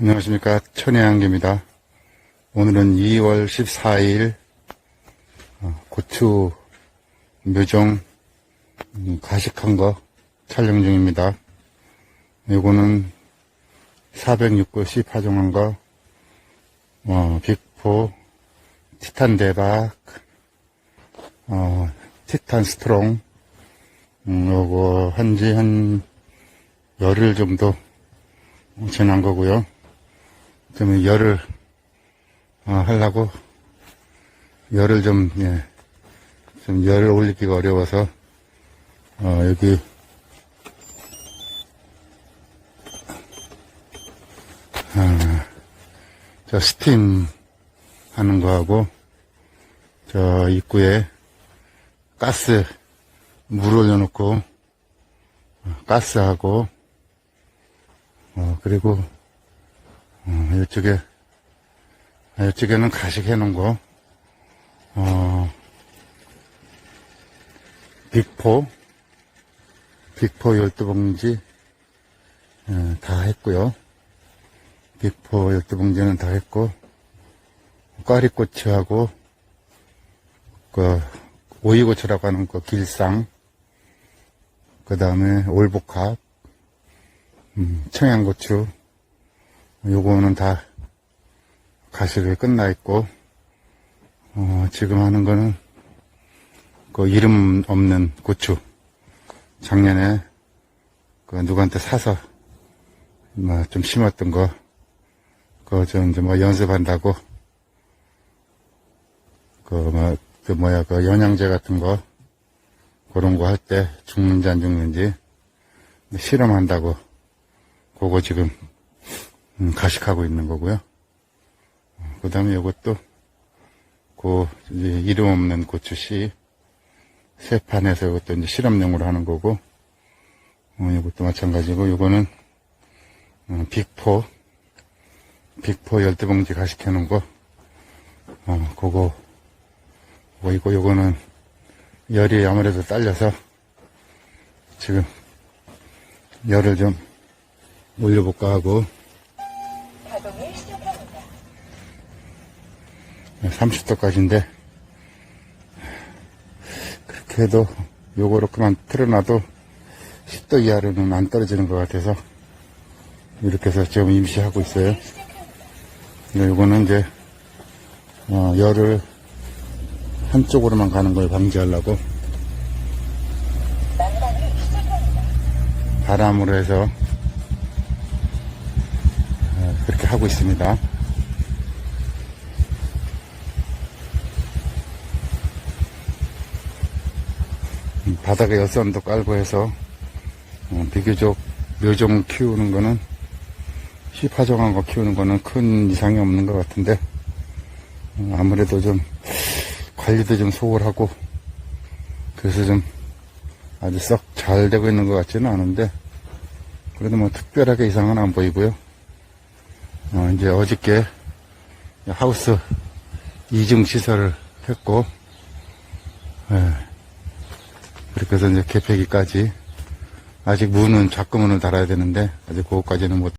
안녕하십니까. 천혜향기입니다. 오늘은 2월 14일 어, 고추 묘종 음, 가식한 거 촬영 중입니다. 요거는 406구 C 파종한 거, 어, 빅포, 티탄 대박, 어, 티탄 스트롱, 음, 요거 한지 한 열흘 정도 지난 거고요. 좀 열을 어, 하려고 열을 좀, 예, 좀 열을 올리기가 어려워서 어, 여기 아, 저 스팀 하는 거하고 저 입구에 가스 물 올려놓고 어, 가스하고 어, 그리고 어, 이쪽에 아, 이쪽에는 가식 해 놓은 거. 어, 빅포 빅포 12봉지 예, 다 했고요. 빅포 12봉지는 다 했고 꽈리고추하고 그 오이고추라고 하는 그 길상 그 다음에 올복합 음, 청양고추 요거는 다 가식이 끝나 있고 어, 지금 하는 거는 그 이름 없는 고추. 작년에 그 누구한테 사서 뭐 좀 심었던 거 그거 좀 이제 뭐 연습한다고 그뭐 그 뭐야 그 영양제 같은 거 그런 거 할 때 죽는지 안 죽는지 실험한다고. 그거 지금 음, 가식하고 있는 거고요. 그 다음에 이것도 그 이제 이름 없는 고추씨. 세 판에서 이것도 이제 실험용으로 하는 거고. 어, 이것도 마찬가지고 이거는 어, 빅포. 빅포 열두봉지 가식해 놓은 거. 어, 그거. 이거 요거는 열이 아무래도 딸려서 지금 열을 좀 올려볼까 하고 가동을 시작합니다. 30도까지인데 그렇게 해도 요거로 그만 틀어놔도 10도 이하로는 안 떨어지는 것 같아서 이렇게 해서 지금 임시하고 있어요. 요거는 이제 어, 열을 한쪽으로만 가는 걸 방지하려고. 바람으로 해서 어, 그렇게 하고 있습니다. 바닥에 여선도 깔고 해서 어, 비교적 묘종 키우는 거는 시파종한 거 키우는 거는 큰 이상이 없는 것 같은데 어, 아무래도 좀 관리도 좀 소홀하고 그래서 좀 아주 썩 잘 되고 있는 것 같지는 않은데 그래도 뭐 특별하게 이상은 안 보이고요. 어, 이제 어저께 하우스 이중 시설을 했고 예, 해서 이제 개폐기까지 아직 문은 작은 문을 달아야 되는데 아직 그것까지는 못